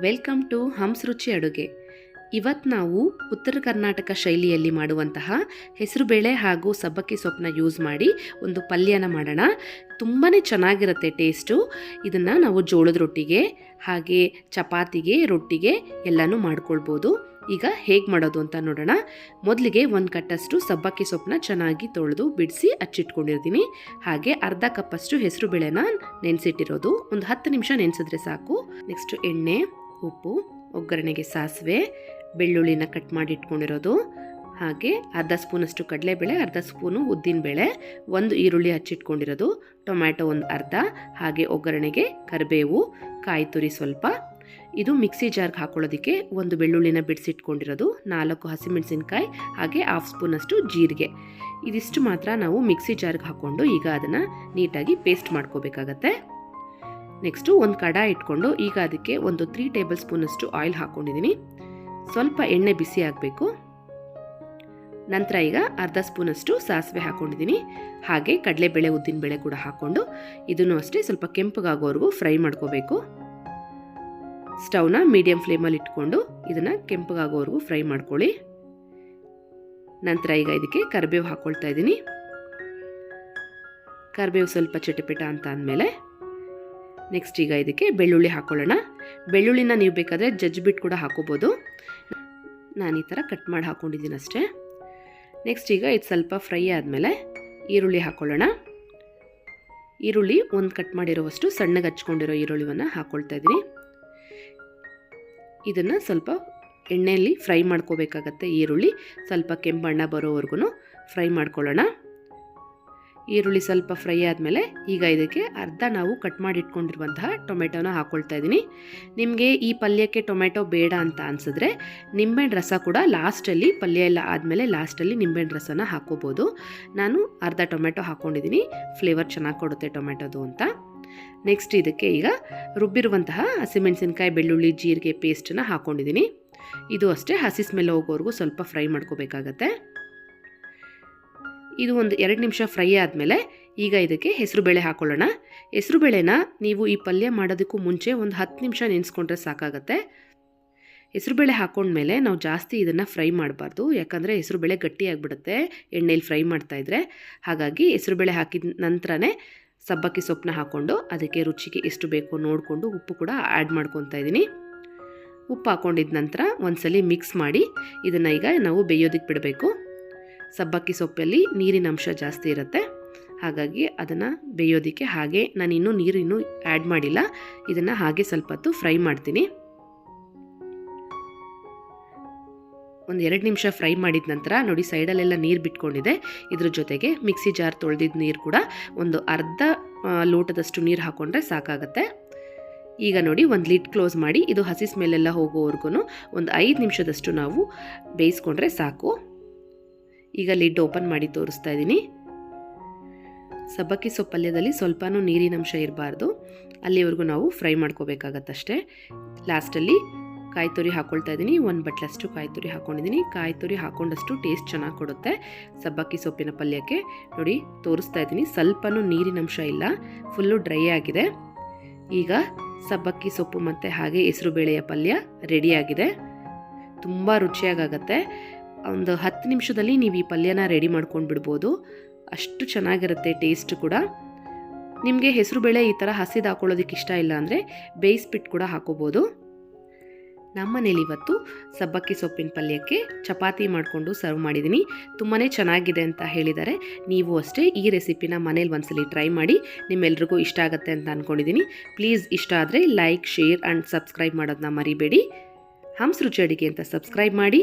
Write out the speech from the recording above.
Welcome to Hans ರುಚಿ ಅಡುಗೆ. ಇವತ್ತು ನಾವು ಉತ್ತರ ಕರ್ನಾಟಕ ಶೈಲಿಯಲ್ಲಿ ಮಾಡುವಂತಹ ಹೆಸರುಬೇಳೆ ಹಾಗೂ ಸಬ್ಬಕ್ಕಿ ಸೊಪ್ಪನ್ನ ಯೂಸ್ ಮಾಡಿ ಒಂದು ಪಲ್ಯನ ಮಾಡೋಣ. ತುಂಬಾ ಚೆನ್ನಾಗಿರುತ್ತೆ ಟೇಸ್ಟು ಇದನ್ನು ನಾವು ಜೋಳದ ರೊಟ್ಟಿಗೆ ಹಾಗೆ ಚಪಾತಿಗೆ, ರೊಟ್ಟಿಗೆ ಎಲ್ಲನೂ ಮಾಡ್ಕೊಳ್ಬೋದು. ಈಗ ಹೇಗೆ ಮಾಡೋದು ಅಂತ ನೋಡೋಣ. ಮೊದಲಿಗೆ ಒಂದು ಕಟ್ಟಷ್ಟು ಸಬ್ಬಕ್ಕಿ ಸೊಪ್ಪನ್ನ ಚೆನ್ನಾಗಿ ತೊಳೆದು ಬಿಡಿಸಿ ಅಚ್ಚಿಟ್ಕೊಂಡಿರ್ತೀನಿ. ಹಾಗೆ ಅರ್ಧ ಕಪ್ಪಷ್ಟು ಹೆಸರು ಬೇಳೆನ ನೆನೆಸಿಟ್ಟಿರೋದು. ಒಂದು ಹತ್ತು ನಿಮಿಷ ನೆನೆಸಿದ್ರೆ ಸಾಕು. ನೆಕ್ಸ್ಟು ಎಣ್ಣೆ ಉಪ್ಪು, ಒಗ್ಗರಣೆಗೆ ಸಾಸಿವೆ, ಬೆಳ್ಳುಳ್ಳಿನ ಕಟ್ ಮಾಡಿ ಇಟ್ಕೊಂಡಿರೋದು. ಹಾಗೆ ಅರ್ಧ ಸ್ಪೂನಷ್ಟು ಕಡಲೆಬೇಳೆ, ಅರ್ಧ ಸ್ಪೂನು ಉದ್ದಿನಬೇಳೆ, ಒಂದು ಈರುಳ್ಳಿ ಹಚ್ಚಿಟ್ಕೊಂಡಿರೋದು ಟೊಮ್ಯಾಟೊ ಒಂದು ಅರ್ಧ, ಹಾಗೆ ಒಗ್ಗರಣೆಗೆ ಕರಿಬೇವು, ಕಾಯಿ ತುರಿ ಸ್ವಲ್ಪ. ಇದು ಮಿಕ್ಸಿ ಜಾರ್ಗೆ ಹಾಕೊಳ್ಳೋದಕ್ಕೆ ಒಂದು ಬೆಳ್ಳುಳ್ಳಿನ ಬಿಡಿಸಿಟ್ಕೊಂಡಿರೋದು ನಾಲ್ಕು ಹಸಿಮೆಣಸಿನ್ಕಾಯಿ, ಹಾಗೆ ಹಾಫ್ ಸ್ಪೂನಷ್ಟು ಜೀರಿಗೆ. ಇದಿಷ್ಟು ಮಾತ್ರ ನಾವು ಮಿಕ್ಸಿ ಜಾರ್ಗೆ ಹಾಕ್ಕೊಂಡು ಈಗ ಅದನ್ನು ನೀಟಾಗಿ ಪೇಸ್ಟ್ ಮಾಡ್ಕೋಬೇಕಾಗತ್ತೆ. ನೆಕ್ಸ್ಟು ಒಂದು ಕಡ ಇಟ್ಕೊಂಡು ಈಗ ಅದಕ್ಕೆ ಒಂದು ತ್ರೀ ಟೇಬಲ್ ಸ್ಪೂನಷ್ಟು ಆಯಿಲ್ ಹಾಕ್ಕೊಂಡಿದ್ದೀನಿ. ಸ್ವಲ್ಪ ಎಣ್ಣೆ ಬಿಸಿ ಆಗಬೇಕು. ನಂತರ ಈಗ ಅರ್ಧ ಸ್ಪೂನಷ್ಟು ಸಾಸಿವೆ ಹಾಕ್ಕೊಂಡಿದ್ದೀನಿ. ಹಾಗೆ ಕಡಲೆಬೇಳೆ, ಉದ್ದಿನಬೇಳೆ ಕೂಡ ಹಾಕ್ಕೊಂಡು ಇದನ್ನು ಅಷ್ಟೇ ಸ್ವಲ್ಪ ಕೆಂಪಗಾಗೋವರೆಗೂ ಫ್ರೈ ಮಾಡ್ಕೋಬೇಕು. ಸ್ಟವ್ನ ಮೀಡಿಯಂ ಫ್ಲೇಮಲ್ಲಿ ಇಟ್ಕೊಂಡು ಇದನ್ನು ಕೆಂಪಗಾಗೋವರೆಗೂ ಫ್ರೈ ಮಾಡ್ಕೊಳ್ಳಿ. ನಂತರ ಈಗ ಇದಕ್ಕೆ ಕರಿಬೇವು ಹಾಕ್ಕೊಳ್ತಾ ಇದ್ದೀನಿ. ಕರಿಬೇವು ಸ್ವಲ್ಪ ಚಟಪಟ ಅಂತ ಅಂದಮೇಲೆ ನೆಕ್ಸ್ಟ್ ಈಗ ಇದಕ್ಕೆ ಬೆಳ್ಳುಳ್ಳಿ ಹಾಕ್ಕೊಳ್ಳೋಣ ಬೆಳ್ಳುಳ್ಳಿನ ನೀವು ಬೇಕಾದರೆ ಜಜ್ಜಿಬಿಟ್ಟು ಕೂಡ ಹಾಕೋಬೋದು. ನಾನು ಈ ಥರ ಕಟ್ ಮಾಡಿ ಹಾಕ್ಕೊಂಡಿದ್ದೀನಿ ಅಷ್ಟೇ. ನೆಕ್ಸ್ಟ್ ಈಗ ಇದು ಸ್ವಲ್ಪ ಫ್ರೈ ಆದಮೇಲೆ ಈರುಳ್ಳಿ ಹಾಕ್ಕೊಳ್ಳೋಣ ಈರುಳ್ಳಿ ಒಂದು ಕಟ್ ಮಾಡಿರೋವಷ್ಟು ಸಣ್ಣಗೆ ಹಚ್ಕೊಂಡಿರೋ ಈರುಳ್ಳಿವನ್ನು ಹಾಕ್ಕೊಳ್ತಾ ಇದ್ದೀನಿ. ಇದನ್ನು ಸ್ವಲ್ಪ ಎಣ್ಣೆಯಲ್ಲಿ ಫ್ರೈ ಮಾಡ್ಕೋಬೇಕಾಗತ್ತೆ ಈರುಳ್ಳಿ. ಸ್ವಲ್ಪ ಕೆಂಪಣ್ಣ ಬರೋವರೆಗೂ ಫ್ರೈ ಮಾಡ್ಕೊಳ್ಳೋಣ. ಈರುಳ್ಳಿ ಸ್ವಲ್ಪ ಫ್ರೈ ಆದಮೇಲೆ ಈಗ ಇದಕ್ಕೆ ಅರ್ಧ ನಾವು ಕಟ್ ಮಾಡಿ ಇಟ್ಕೊಂಡಿರುವಂತಹ ಟೊಮೆಟೊನ ಹಾಕ್ಕೊಳ್ತಾ ಇದ್ದೀನಿ. ನಿಮಗೆ ಈ ಪಲ್ಯಕ್ಕೆ ಟೊಮೆಟೊ ಬೇಡ ಅಂತ ಅನಿಸಿದ್ರೆ ನಿಂಬೆಹಣ್ಣು ರಸ ಕೂಡ ಲಾಸ್ಟಲ್ಲಿ, ಪಲ್ಯ ಎಲ್ಲ ಆದಮೇಲೆ ಲಾಸ್ಟಲ್ಲಿ ನಿಂಬೆಹಣ್ಣು ರಸನ ಹಾಕ್ಕೋಬೋದು ನಾನು ಅರ್ಧ ಟೊಮೆಟೊ ಹಾಕ್ಕೊಂಡಿದ್ದೀನಿ ಫ್ಲೇವರ್ ಚೆನ್ನಾಗಿ ಕೊಡುತ್ತೆ ಟೊಮೆಟೊದು ಅಂತ. ನೆಕ್ಸ್ಟ್ ಇದಕ್ಕೆ ಈಗ ರುಬ್ಬಿರುವಂತಹ ಹಸಿಮೆಣಸಿನ್ಕಾಯಿ, ಬೆಳ್ಳುಳ್ಳಿ, ಜೀರಿಗೆ ಪೇಸ್ಟನ್ನು ಹಾಕ್ಕೊಂಡಿದ್ದೀನಿ ಇದು ಅಷ್ಟೇ ಹಸಿ ಸ್ಮೆಲ್ ಹೋಗೋವರೆಗೂ ಸ್ವಲ್ಪ ಫ್ರೈ ಮಾಡ್ಕೋಬೇಕಾಗತ್ತೆ. ಇದು ಒಂದು ಎರಡು ನಿಮಿಷ ಫ್ರೈ ಆದಮೇಲೆ ಈಗ ಇದಕ್ಕೆ ಹೆಸರುಬೇಳೆ ಹಾಕ್ಕೊಳ್ಳೋಣ ಹೆಸರುಬೇಳೆನ ನೀವು ಈ ಪಲ್ಯ ಮಾಡೋದಕ್ಕೂ ಮುಂಚೆ ಒಂದು ಹತ್ತು ನಿಮಿಷ ನೆನೆಸ್ಕೊಂಡ್ರೆ ಸಾಕಾಗತ್ತೆ. ಹೆಸರುಬೇಳೆ ಹಾಕ್ಕೊಂಡ್ಮೇಲೆ ನಾವು ಜಾಸ್ತಿ ಇದನ್ನು ಫ್ರೈ ಮಾಡಬಾರ್ದು. ಯಾಕಂದರೆ ಹೆಸರುಬೇಳೆ ಗಟ್ಟಿಯಾಗಿಬಿಡುತ್ತೆ ಎಣ್ಣೆಲಿ ಫ್ರೈ ಮಾಡ್ತಾಯಿದ್ರೆ ಹಾಗಾಗಿ ಹೆಸರುಬೇಳೆ ಹಾಕಿದ ನಂತರನೇ ಸಬ್ಬಕ್ಕಿ ಸೊಪ್ಪನ್ನ ಹಾಕ್ಕೊಂಡು ಅದಕ್ಕೆ ರುಚಿಗೆ ಎಷ್ಟು ಬೇಕೋ ನೋಡಿಕೊಂಡು ಉಪ್ಪು ಕೂಡ ಆ್ಯಡ್ ಮಾಡ್ಕೊತಾ ಇದ್ದೀನಿ. ಉಪ್ಪು ಹಾಕ್ಕೊಂಡಿದ್ದ ನಂತರ ಒಂದ್ಸಲಿ ಮಿಕ್ಸ್ ಮಾಡಿ ಇದನ್ನು ಈಗ ನಾವು ಬೇಯೋದಕ್ಕೆ ಬಿಡಬೇಕು. ಸಬ್ಬಕ್ಕಿ ಸೊಪ್ಪಲ್ಲಿ ನೀರಿನ ಅಂಶ ಜಾಸ್ತಿ ಇರುತ್ತೆ. ಹಾಗಾಗಿ ಅದನ್ನು ಬೇಯೋದಕ್ಕೆ ಹಾಗೆ. ನಾನು ನೀರಿನ್ನೂ ಆ್ಯಡ್ ಮಾಡಿಲ್ಲ. ಇದನ್ನು ಹಾಗೆ ಸ್ವಲ್ಪ ಹೊತ್ತು ಫ್ರೈ ಮಾಡ್ತೀನಿ. ಒಂದು ಎರಡು ನಿಮಿಷ ಫ್ರೈ ಮಾಡಿದ ನಂತರ ನೋಡಿ ಸೈಡಲ್ಲೆಲ್ಲ ನೀರು ಬಿಟ್ಕೊಂಡಿದೆ. ಇದ್ರ ಜೊತೆಗೆ ಮಿಕ್ಸಿ ಜಾರ್ ತೊಳೆದಿದ್ದ ನೀರು ಕೂಡ ಒಂದು ಅರ್ಧ ಲೋಟದಷ್ಟು ನೀರು ಹಾಕ್ಕೊಂಡ್ರೆ ಸಾಕಾಗತ್ತೆ. ಈಗ ನೋಡಿ ಒಂದು ಲಿಡ್ ಕ್ಲೋಸ್ ಮಾಡಿ ಇದು ಹಸಿ ಸ್ಮೆಲ್ಲೆಲ್ಲ ಹೋಗೋವರೆಗೂ ಒಂದು ಐದು ನಿಮಿಷದಷ್ಟು ನಾವು ಬೇಯಿಸ್ಕೊಂಡ್ರೆ ಸಾಕು. ಈಗ ಲಿಡ್ ಓಪನ್ ಮಾಡಿ ತೋರಿಸ್ತಾ ಇದ್ದೀನಿ. ಸಬ್ಬಕ್ಕಿ ಸೊಪ್ಪು ಪಲ್ಯದಲ್ಲಿ ಸ್ವಲ್ಪನೂ ನೀರಿನಂಶ ಇರಬಾರ್ದು. ಅಲ್ಲಿವರೆಗೂ ನಾವು ಫ್ರೈ ಮಾಡ್ಕೋಬೇಕಾಗತ್ತಷ್ಟೇ. ಲಾಸ್ಟಲ್ಲಿ ಕಾಯಿ ತುರಿ ಹಾಕ್ಕೊಳ್ತಾ ಇದ್ದೀನಿ. ಒಂದು ಬಟ್ಲಷ್ಟು ಕಾಯಿ ತುರಿ ಹಾಕ್ಕೊಂಡಿದ್ದೀನಿ ಕಾಯಿ ತುರಿ ಹಾಕ್ಕೊಂಡಷ್ಟು ಟೇಸ್ಟ್ ಚೆನ್ನಾಗಿ ಕೊಡುತ್ತೆ ಸಬ್ಬಕ್ಕಿ ಸೊಪ್ಪಿನ ಪಲ್ಯಕ್ಕೆ. ನೋಡಿ, ತೋರಿಸ್ತಾ ಇದ್ದೀನಿ. ಸ್ವಲ್ಪನೂ ನೀರಿನಂಶ ಇಲ್ಲ. ಫುಲ್ಲು ಡ್ರೈ ಆಗಿದೆ. ಈಗ ಸಬ್ಬಕ್ಕಿ ಸೊಪ್ಪು ಮತ್ತು ಹಾಗೆ ಹೆಸರುಬೇಳೆಯ ಪಲ್ಯ ರೆಡಿಯಾಗಿದೆ ತುಂಬ ರುಚಿಯಾಗತ್ತೆ ಒಂದು ಹತ್ತು ನಿಮಿಷದಲ್ಲಿ ನೀವು ಈ ಪಲ್ಯನ ರೆಡಿ ಮಾಡ್ಕೊಂಡು ಬಿಡ್ಬೋದು ಅಷ್ಟು ಚೆನ್ನಾಗಿರುತ್ತೆ ಟೇಸ್ಟ್ ಕೂಡ. ನಿಮಗೆ ಹೆಸರುಬೇಳೆ ಈ ಥರ ಹಸಿದು ಹಾಕೊಳ್ಳೋದಕ್ಕೆ ಇಷ್ಟ ಇಲ್ಲ ಅಂದರೆ ಬೇಯಿಸ್ಬಿಟ್ಟು ಕೂಡ ಹಾಕೋಬೋದು. ನಮ್ಮನೇಲಿ ಇವತ್ತು ಸಬ್ಬಕ್ಕಿ ಸೊಪ್ಪಿನ ಪಲ್ಯಕ್ಕೆ ಚಪಾತಿ ಮಾಡಿಕೊಂಡು ಸರ್ವ್ ಮಾಡಿದ್ದೀನಿ. ತುಂಬಾ ಚೆನ್ನಾಗಿದೆ ಅಂತ ಹೇಳಿದ್ದಾರೆ. ನೀವು ಅಷ್ಟೇ ಈ ರೆಸಿಪಿನ ಮನೇಲಿ ಒಂದ್ಸಲಿ ಟ್ರೈ ಮಾಡಿ ನಿಮ್ಮೆಲ್ರಿಗೂ ಇಷ್ಟ ಆಗುತ್ತೆ ಅಂತ ಅಂದ್ಕೊಂಡಿದ್ದೀನಿ ಪ್ಲೀಸ್ ಇಷ್ಟ ಆದರೆ ಲೈಕ್, ಶೇರ್ ಆ್ಯಂಡ್ ಸಬ್ಸ್ಕ್ರೈಬ್ ಮಾಡೋದನ್ನ ಮರಿಬೇಡಿ. ಹಂಸ್ ರುಚಿ ಅಡಿಗೆ ಅಂತ ಸಬ್ಸ್ಕ್ರೈಬ್ ಮಾಡಿ.